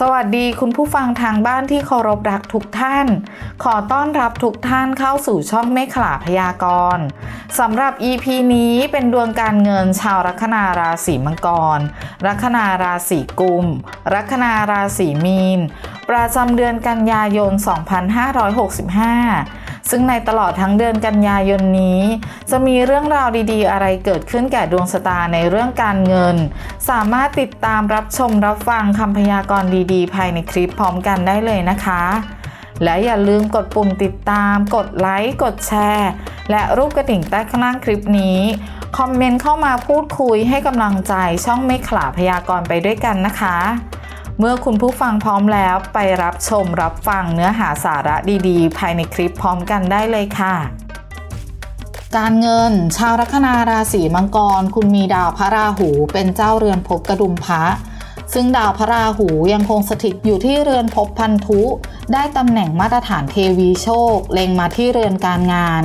สวัสดีคุณผู้ฟังทางบ้านที่เคารพรักทุกท่าน ขอต้อนรับทุกท่านเข้าสู่ช่องเมฆขลาพยากรณ์สำหรับ EP นี้เป็นดวงการเงินชาวลัคนาราศีมังกร ลัคนาราศีกุม ลัคนาราศีมีน ประจำเดือนกันยายน 2565 ซึ่งในตลอดทั้งเดือนกันยายนนี้ จะมีเรื่องราวดีๆ อะไรเกิดขึ้นแก่ดวงชะตาในเรื่องการเงิน สามารถติดตามรับชมรับฟังคำพยากรณ์ดีๆ ภายในคลิปพร้อมกันได้เลยนะคะ และอย่าลืมกดปุ่มติดตาม กดไลค์ กดแชร์ และรูปกระดิ่งใต้ข้างล่างคลิปนี้คอมเมนต์เข้ามาพูดคุยให้กำลังใจช่องเมฆขลาพยากรณ์ไปด้วยกันนะคะ เมื่อคุณผู้ฟังพร้อมแล้วไปรับชมรับฟังเนื้อหาสาระดีๆ ภายในคลิปพร้อมกันได้เลยค่ะ การเงิน ชาวลัคนาราศีมังกร คุณมีดาวพระราหูเป็นเจ้าเรือนภพกระดุมพระซึ่งดาวพระราหูยังคงสถิตอยู่ที่เรือนภพพันธุ ได้ตำแหน่งมาตรฐานเทวีโชค เล็งมาที่เรือนการงาน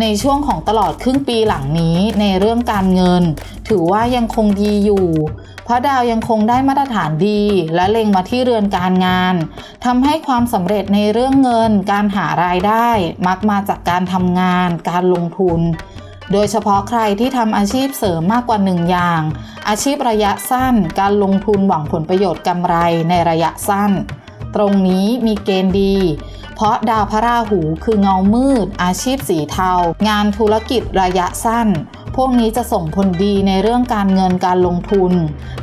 ในช่วงของตลอดครึ่งปีหลังนี้ในเรื่องการเงิน ถือว่ายังคงดีอยู่ เพราะดาวยังคงได้มาตรฐานดีและเล็งมาที่เรือนการงานทำให้ความสำเร็จในเรื่องเงิน การหารายได้ มักมาจากการทำงาน การลงทุน โดยเฉพาะใครที่ทำอาชีพเสริมมากกว่าหนึ่งอย่าง อาชีพระยะสั้น การลงทุนหวังผลประโยชน์กำไรในระยะสั้น ตรงนี้มีเกณฑ์ดี เพราะดาวพระราหูคือเงามืด อาชีพสีเทา งานธุรกิจระยะสั้น พวกนี้จะส่งผลดีในเรื่องการเงินการลงทุน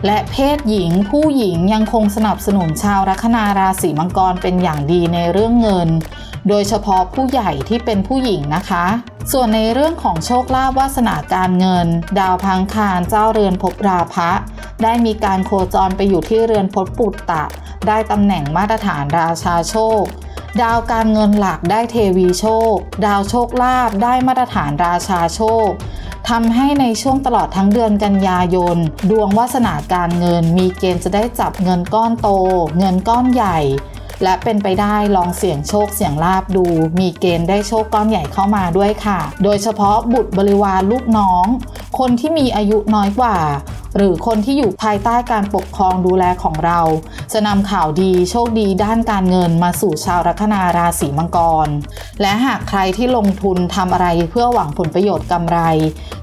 และเพศหญิงผู้หญิงยังคงสนับสนุนชาวลัคนาราศีมังกรเป็นอย่างดีในเรื่องเงิน โดยเฉพาะผู้ใหญ่ที่เป็นผู้หญิงนะคะ ส่วนในเรื่องของโชคลาภวาสนาการเงิน ดาวพังคารเจ้าเรือนภพราพะ ได้มีการโคจรไปอยู่ที่เรือนพจน์ปุตตะ ได้ตำแหน่งมาตรฐานราชาโชค ดาวการเงินหลักได้เทวีโชค ดาวโชคลาภได้มาตรฐานราชาโชคทำให้ในช่วงตลอดทั้งเดือนกันยายน ดวงวาสนาการเงินมีเกณฑ์จะได้จับเงินก้อนโต เงินก้อนใหญ่ และเป็นไปได้ลองเสี่ยงโชคเสี่ยงลาบดู มีเกณฑ์ได้โชคก้อนใหญ่เข้ามาด้วยค่ะ โดยเฉพาะบุตรบริวารลูกน้อง คนที่มีอายุน้อยกว่า หรือคนที่อยู่ภายใต้การปกครองดูแลของเรา จะนำข่าวดีโชคดีด้านการเงินมาสู่ชาวลัคนาราศีมังกร และหากใครที่ลงทุนทำอะไรเพื่อหวังผลประโยชน์กำไร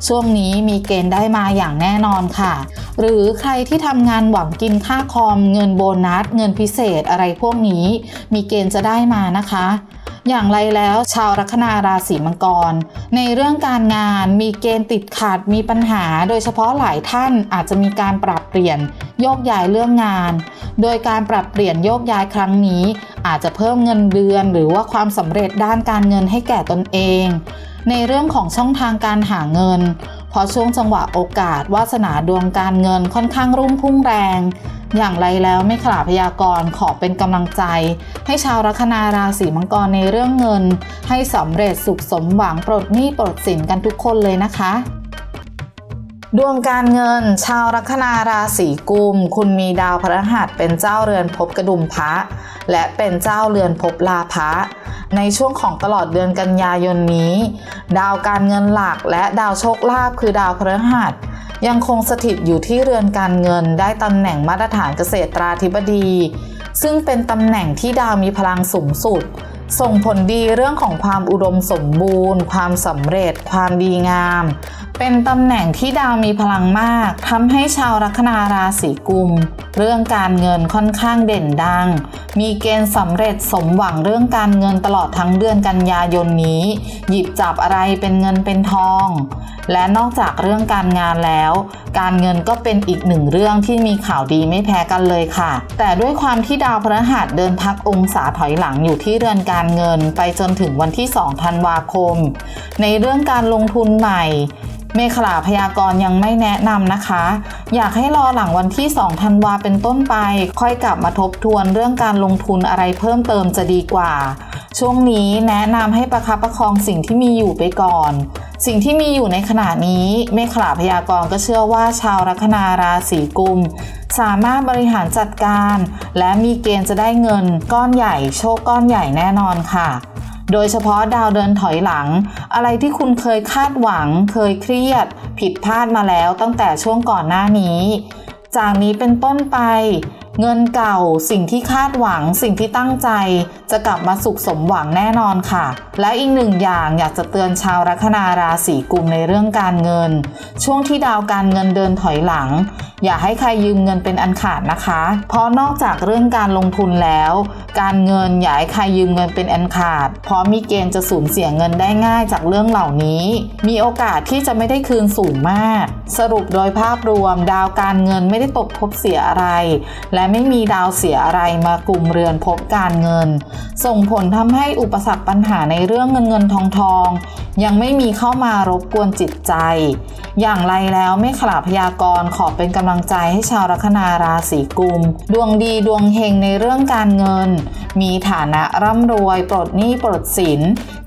ช่วงนี้มีเกณฑ์ได้มาอย่างแน่นอนค่ะ หรือใครที่ทำงานหวังกินค่าคอม เงินโบนัส เงินพิเศษอะไรพวกนี้ มีเกณฑ์จะได้มานะคะ อย่างไรแล้วชาวลัคนาราศีมังกร ในเรื่องการงานมีเกณฑ์ติดขัดมีปัญหา โดยเฉพาะหลายท่านอาจจะมีการปรับเปลี่ยนโยกย้ายเรื่องงาน โดยการปรับเปลี่ยนโยกย้ายครั้งนี้ อาจจะเพิ่มเงินเดือน หรือว่าความสำเร็จด้านการเงินให้แก่ตนเอง ในเรื่องของช่องทางการหาเงิน ราะช่วงจังหวะโอกาสวาสนาดวงการเงินค่อนข้างรุ่งพุ่งแรง อย่างไรแล้วไม่ขลาพยากรขอเป็นกำลังใจ ให้ชาวลัคนาราศีมังกรในเรื่องเงิน ให้สำเร็จสุขสมหวังปลดหนี้ปลดสินกันทุกคนเลยนะคะดวงการเงิน ชาวลัคนาราศีกุม คุณมีดาวพฤหัสเป็นเจ้าเรือนภพกระดุมพระ และเป็นเจ้าเรือนภพลาภะ ในช่วงของตลอดเดือนกันยายนนี้ ดาวการเงินหลักและดาวโชคลาภคือดาวพฤหัสยังคงสถิตอยู่ที่เรือนการเงินได้ตำแหน่งมาตรฐานเกษตรราธิบดี ซึ่งเป็นตำแหน่งที่ดาวมีพลังสูงสุด ส่งผลดีเรื่องของความอุดมสมบูรณ์ ความสำเร็จ ความดีงาม เป็นตำแหน่งที่ดาวมีพลังมากทำให้ชาวลัคนาราศีกุม เรื่องการเงินค่อนข้างเด่นดัง มีเกณฑ์สำเร็จสมหวังเรื่องการเงินตลอดทั้งเดือนกันยายนนี้ หยิบจับอะไรเป็นเงินเป็นทอง และนอกจากเรื่องการงานแล้ว การเงินก็เป็นอีกหนึ่งเรื่องที่มีข่าวดีไม่แพ้กันเลยค่ะ แต่ด้วยความที่ดาวพฤหัสเดินพักองศาถอยหลังอยู่ที่เรือนการเงินไปจนถึงวันที่ 2 ธันวาคม ในเรื่องการลงทุนใหม่ เมขลาพยากรณ์ยังไม่แนะนำนะคะ อยากให้รอหลังวันที่2ธันวาเป็นต้นไป ค่อยกลับมาทบทวนเรื่องการลงทุนอะไรเพิ่มเติมจะดีกว่า ช่วงนี้แนะนำให้ประคับประคองสิ่งที่มีอยู่ไปก่อน สิ่งที่มีอยู่ในขณะนี้เมขลาพยากรณ์ก็เชื่อว่าชาวลัคนาราศีกุม สามารถบริหารจัดการ และมีเกณฑ์จะได้เงินก้อนใหญ่ โชคก้อนใหญ่แน่นอนค่ะ โดยเฉพาะดาวเดินถอยหลัง อะไรที่คุณเคยคาดหวัง เคยเครียด ผิดพลาดมาแล้วตั้งแต่ช่วงก่อนหน้านี้ จากนี้เป็นต้นไป เงินเก่าสิ่งที่คาดหวังสิ่งที่ตั้งใจ จะกลับมาสุขสมหวังแน่นอนค่ะ และอีกหนึ่งอย่างอยากจะเตือนชาวลัคนาราศีกุมในเรื่องการเงิน ช่วงที่ดาวการเงินเดินถอยหลัง อย่าให้ใครยืมเงินเป็นอันขาดนะคะ เพราะนอกจากเรื่องการลงทุนแล้ว การเงินอย่าให้ใครยืมเงินเป็นอันขาด เพราะมีเกณฑ์จะสูญเสียเงินได้ง่ายจากเรื่องเหล่านี้ มีโอกาสที่จะไม่ได้คืนสูงมาก สรุปโดยภาพรวม ดาวการเงินไม่ได้ตกภพเสียอะไร และไม่มีดาวเสียอะไรมากลุ่มเรือนภพการเงิน ส่งผลทำให้อุปสรรคปัญหาในเรื่องเงินเงินทองทอง ยังไม่มีเข้ามารบกวนจิตใจ อย่างไรแล้วไม่ขลาพยากรณ์ขอเป็นกำลังใจให้ชาวลัคนาราศีกุม ดวงดีดวงเฮงในเรื่องการเงิน มีฐานะร่ำรวยปลดหนี้ปลดสิน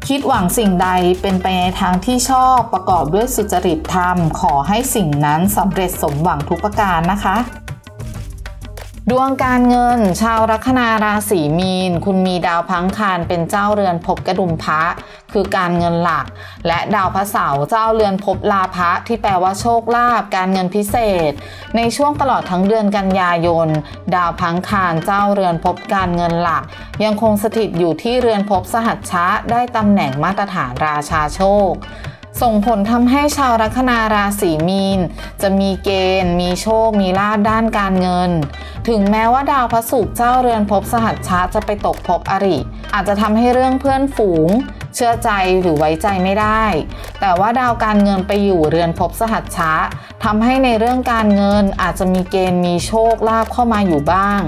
คิดหวังสิ่งใดเป็นไปในทางที่ชอบประกอบด้วยสุจริตธรรม ขอให้สิ่งนั้นสำเร็จสมหวังทุกประการนะคะ ดวงการเงิน ชาวลัคนาราศีมีน คุณมีดาวพังคารเป็นเจ้าเรือนภพกระดุมพระคือการเงินหลัก และดาวพระเสาร์เจ้าเรือนภพลาภะที่แปลว่าโชคลาภการเงินพิเศษ ในช่วงตลอดทั้งเดือนกันยายน ดาวพังคารเจ้าเรือนภพการเงินหลัก ยังคงสถิตอยู่ที่เรือนภพสหัชชะได้ตำแหน่งมาตรฐานราชาโชค ส่งผลทำให้ชาวลัคนาราศีมีน จะมีเกณฑ์ มีโชค มีลาภด้านการเงิน ถึงแม้ว่าดาวพระศุกร์เจ้าเรือนภพสหัชชะจะไปตกภพอริ อาจจะทำให้เรื่องเพื่อนฝูง ชื่อใจหรือไว้ใจไม่ได้ แต่ว่าดาวการเงินไปอยู่เรือนภพสหัชชะทำให้ในเรื่องการเงินอาจจะมีเกณฑ์มีโชคลาภเข้ามาอยู่บ้าง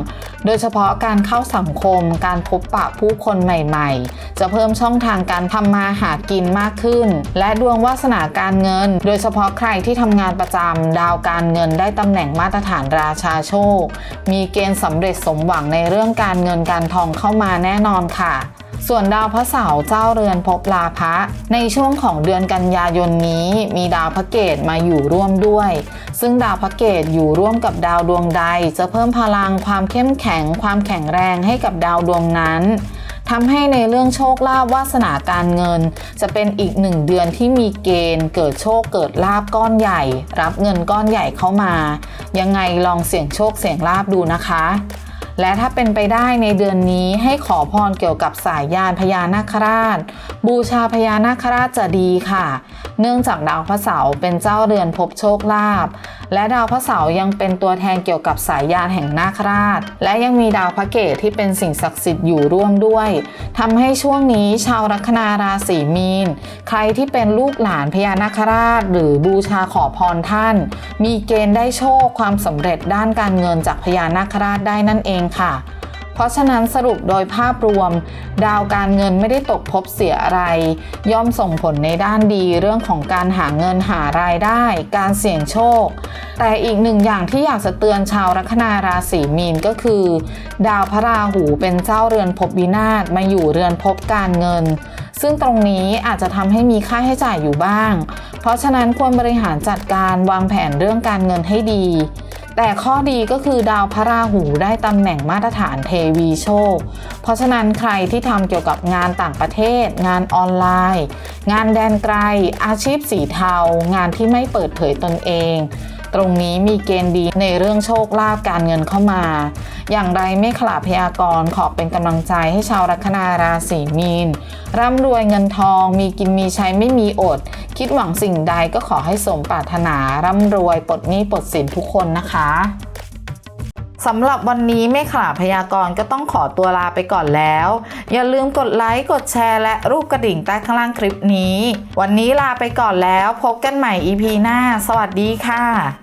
โดยเฉพาะการเข้าสังคม การพบปะผู้คนใหม่ๆ จะเพิ่มช่องทางการทำมาหากินมากขึ้น และดวงวาสนาการเงิน โดยเฉพาะใครที่ทำงานประจำดาวการเงินได้ตำแหน่งมาตรฐานราชาโชค มีเกณฑ์สำเร็จสมหวังในเรื่องการเงินการทองเข้ามาแน่นอนค่ะ ส่วนดาวพระเสาร์เจ้าเรือนภพลาภะในช่วงของเดือนกันยายนนี้ มีดาวพระเกตมาอยู่ร่วมด้วย ซึ่งดาวพระเกตอยู่ร่วมกับดาวดวงใด จะเพิ่มพลังความเข้มแข็ง ความแข็งแรงให้กับดาวดวงนั้นทำให้ในเรื่องโชคลาภวาสนาการเงิน จะเป็นอีกหนึ่งเดือนที่มีเกณฑ์ เกิดโชคเกิดลาบก้อนใหญ่ รับเงินก้อนใหญ่เข้ามา ยังไงลองเสี่ยงโชคเสี่ยงลาบดูนะคะ และถ้าเป็นไปได้ในเดือนนี้ให้ขอพรเกี่ยวกับสายยานพญานาคราช บูชาพญานาคราชจะดีค่ะ เนื่องจากดาวพระเสาร์เป็นเจ้าเรือนภพโชคลาภและดาวพระเสาร์ยังเป็นตัวแทนเกี่ยวกับสายยานแห่งนาคราช และยังมีดาวพระเกตที่เป็นสิ่งศักดิ์สิทธิ์อยู่ร่วมด้วยทำให้ช่วงนี้ชาวลัคนาราศีมีน ใครที่เป็นลูกหลานพญานาคราช หรือบูชาขอพรท่าน มีเกณฑ์ได้โชคความสำเร็จด้านการเงินจากพญานาคราชได้นั่นเองค่ะ เพราะฉะนั้นสรุปโดยภาพรวม ดาวการเงินไม่ได้ตกภพเสียอะไร ย่อมส่งผลในด้านดีเรื่องของการหาเงินหารายได้ การเสี่ยงโชค แต่อีกหนึ่งอย่างที่อยากจะเตือนชาวลัคนาราศีมีนก็คือ ดาวพระราหูเป็นเจ้าเรือนภพวินาศมาอยู่เรือนภพการเงินซึ่งตรงนี้อาจจะทำให้มีค่าใช้จ่ายอยู่บ้าง เพราะฉะนั้นควรบริหารจัดการวางแผนเรื่องการเงินให้ดี แต่ข้อดีก็คือดาวพระราหูได้ตำแหน่งมาตรฐานเทวีโชค เพราะฉะนั้นใครที่ทำเกี่ยวกับงานต่างประเทศ งานออนไลน์ งานแดนไกล อาชีพสีเทา งานที่ไม่เปิดเผยตนเอง ตรงนี้มีเกณฑ์ดีในเรื่องโชคลาภการเงินเข้ามา อย่างไรไม่ขลาพยากรณ์ขอเป็นกำลังใจให้ชาวลัคนาราศีมีน ร่ำรวยเงินทอง มีกินมีใช้ไม่มีอด คิดหวังสิ่งใดก็ขอให้สมปรารถนา ร่ำรวยปลดหนี้ปลดสินทุกคนนะคะสำหรับวันนี้ไม่ขลาพยากรณ์ก็ต้องขอตัวลาไปก่อนแล้ว อย่าลืมกดไลค์กดแชร์และรูปกระดิ่งใต้ข้างล่างคลิปนี้ วันนี้ลาไปก่อนแล้วพบกันใหม่ EP หน้า สวัสดีค่ะ